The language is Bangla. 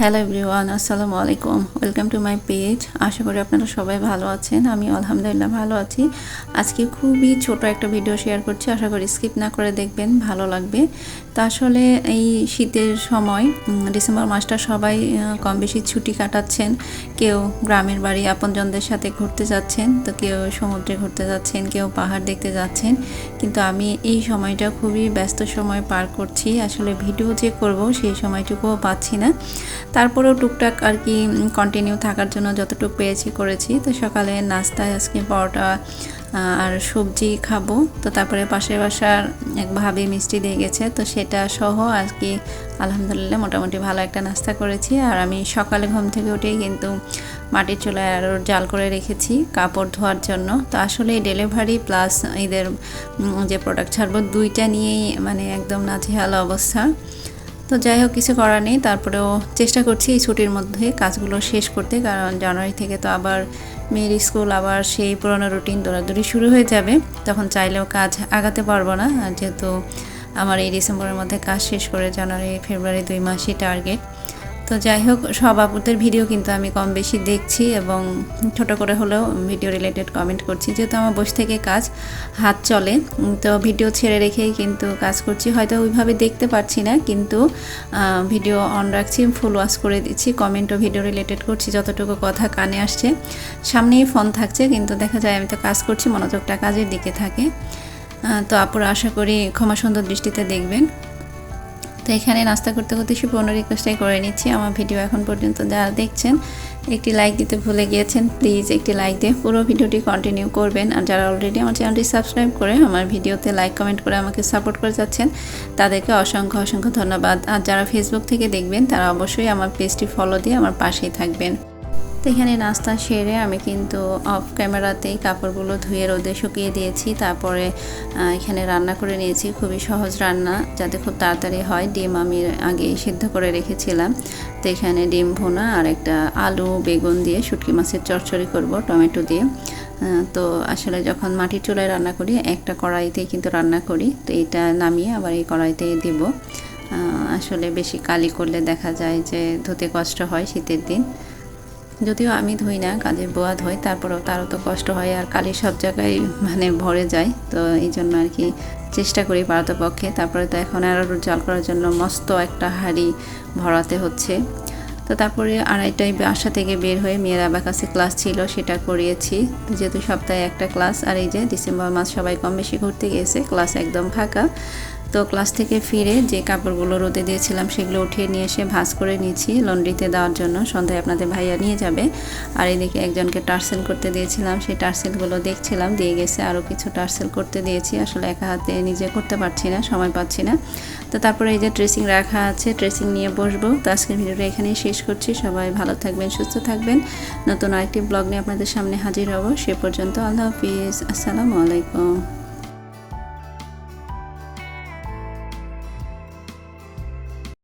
হ্যালো এভরিওয়ান আসসালামু আলাইকুম ওয়েলকাম টু মাই পেজ আশা করি আপনারা সবাই ভালো আছেন। আমি আলহামদুলিল্লাহ ভালো আছি। আজকে খুবই ছোট একটা ভিডিও শেয়ার করছি। আশা করি স্কিপ না করে দেখবেন, ভালো লাগবে। তো আসলে এই শীতের সময় ডিসেম্বর মাসটা সবাই কম বেশি ছুটি কাটাচ্ছেন। কেউ গ্রামের বাড়ি আপনজনদের সাথে ঘুরতে যাচ্ছেন, তো কেউ সমুদ্রে ঘুরতে যাচ্ছেন, কেউ পাহাড় দেখতে যাচ্ছেন। কিন্তু আমি এই সময়টা খুবই ব্যস্ত সময় পার করছি। আসলে ভিডিও যে করব সেই সময়টুকুও পাচ্ছি না। তারপরেও টুকটাক আর কি কন্টিনিউ থাকার জন্য যতটুকু পেয়েছি করেছি। তো সকালে নাস্তায় আজকে পরোটা আর সবজি খাব। তো তারপরে পাশের বাসার এক ভাবি মিষ্টি দিয়ে গেছে, তো সেটা সহ আর কি আলহামদুলিল্লাহ মোটামুটি ভালো একটা নাস্তা করেছি। আর আমি সকালে ঘুম থেকে উঠেই কিন্তু মাটির চুলায় আরও জাল করে রেখেছি কাপড় ধোয়ার জন্য। তো আসলে ডেলিভারি প্লাস এদের যে প্রোডাক্ট ছাড়বো, দুইটা নিয়েই মানে একদম নাজেহাল অবস্থা। তো যাই হোক, কিছু করার নেই। তারপরেও চেষ্টা করছি এই ছুটির মধ্যে কাজগুলো শেষ করতে, কারণ জানুয়ারি থেকে তো আবার মেয়ের স্কুল, আবার সেই পুরনো রুটিন দৌড়াদৌড়ি শুরু হয়ে যাবে। তখন চাইলেও কাজ আগাতে পারব না। যেহেতু আমার এই ডিসেম্বরের মধ্যে কাজ শেষ করে জানুয়ারি, ফেব্রুয়ারি দুই মাসই টার্গেট তো যাই হোক, সব আপুদের ভিডিও কিন্তু আমি কম বেশি দেখছি এবং ছোট করে হলেও ভিডিও রিলেটেড কমেন্ট করছি। যেহেতু আমার বসে থেকে কাজ, হাত চলে, তো ভিডিও ছেড়ে রেখেই কিন্তু কাজ করছি। হয়তো ওইভাবে দেখতে পারছি না, কিন্তু ভিডিও অন রাখছি ফুল ওয়াশ করে দিচ্ছি কমেন্টও ভিডিও রিলেটেড করছি, যতটুকু কথা কানে আসছে। সামনেই ফোন থাকছে, কিন্তু দেখা যায় আমি তো কাজ করছি, মনোযোগটা কাজের দিকে থাকে। তো আপুরা আশা করি ক্ষমা সুন্দর দৃষ্টিতে দেখবেন। তো এখানে নাস্তা করতে করতে সে পনেরো রিকোয়েস্টাই করে নিচ্ছি। আমার ভিডিও এখন পর্যন্ত যারা দেখছেন, একটি লাইক দিতে ভুলে গিয়েছেন প্লিজ একটি লাইক দিয়ে পুরো ভিডিওটি কন্টিনিউ করবেন। আর যারা অলরেডি আমার চ্যানেলটি সাবস্ক্রাইব করে আমার ভিডিওতে লাইক কমেন্ট করে আমাকে সাপোর্ট করে যাচ্ছেন, তাদেরকে অসংখ্য অসংখ্য ধন্যবাদ। আর যারা ফেসবুক থেকে দেখবেন, তারা অবশ্যই আমার পেজটি ফলো দিয়ে আমার পাশেই থাকবেন। এখানে নাস্তা সেরে আমি কিন্তু অফ ক্যামেরাতেই কাপড়গুলো ধুয়ে রোদে শুকিয়ে দিয়েছি। তারপরে এখানে রান্না করে নিয়েছি খুবই সহজ রান্না যাতে খুব তাড়াতাড়ি হয়। ডিম আমি আগে সিদ্ধ করে রেখেছিলাম। তো এখানে ডিম ভোনা আর একটা আলু, বেগুন দিয়ে শুটকি মাছের চচ্চড়ি করব টমেটো দিয়ে। তো আসলে যখন মাটির চুলায় রান্না করি, একটা কড়াইতেই কিন্তু রান্না করি। তো এটা নামিয়ে আবার এই কড়াইতে দিব। আসলে বেশি কালি করলে দেখা যায় যে ধুতে কষ্ট হয় শীতের দিন। যদিও আমি ধুই না কাজের বোয়া ধুই, তারপরেও তারও তো কষ্ট হয় আর কালি সব জায়গায় মানে ভরে যায়, তো এই জন্য আর কি চেষ্টা করি পারতপক্ষে তারপরে তো এখন আরও জাল করার জন্য মস্ত একটা হাঁড়ি ভরাতে হচ্ছে। তো তারপরে আড়াইটায় বাসা থেকে বের হয়ে মেয়ের আবার কাছে ক্লাস ছিল, সেটা করিয়েছি। যেহেতু সপ্তাহে একটা ক্লাস, আর এই যে ডিসেম্বর মাস সবাই কম বেশি ঘুরতে গিয়েছে, ক্লাস একদম ফাঁকা। তো ক্লাস থেকে ফিরে যে কাপড়গুলো রোদে দিয়েছিলাম সেগুলো উঠিয়ে নিয়ে এসে ভাঁজ করে নিয়েছি লন্ড্রিতে দেওয়ার জন্য। সন্ধ্যায় আপনাদের ভাইয়া নিয়ে যাবে। আর এদিকে একজনকে টার্সেল করতে দিয়েছিলাম। সেই টার্সেলগুলো দেখছিলাম, দিয়ে গেছে আরও কিছু টার্সেল করতে দিয়েছি। আসলে একা হাতে নিজে করতে পারছি না, সময় পাচ্ছি না। তো তারপরে এই যে ড্রেসিং রাখা আছে, ড্রেসিং নিয়ে বসবো। তো আজকের ভিডিওটা এখানেই শেষ করছি। সবাই ভালো থাকবেন, সুস্থ থাকবেন। নতুন আরেকটি ব্লগ নিয়ে আপনাদের সামনে হাজির হব। সে পর্যন্ত আল্লাহ হাফিজ। আসসালামু আলাইকুম।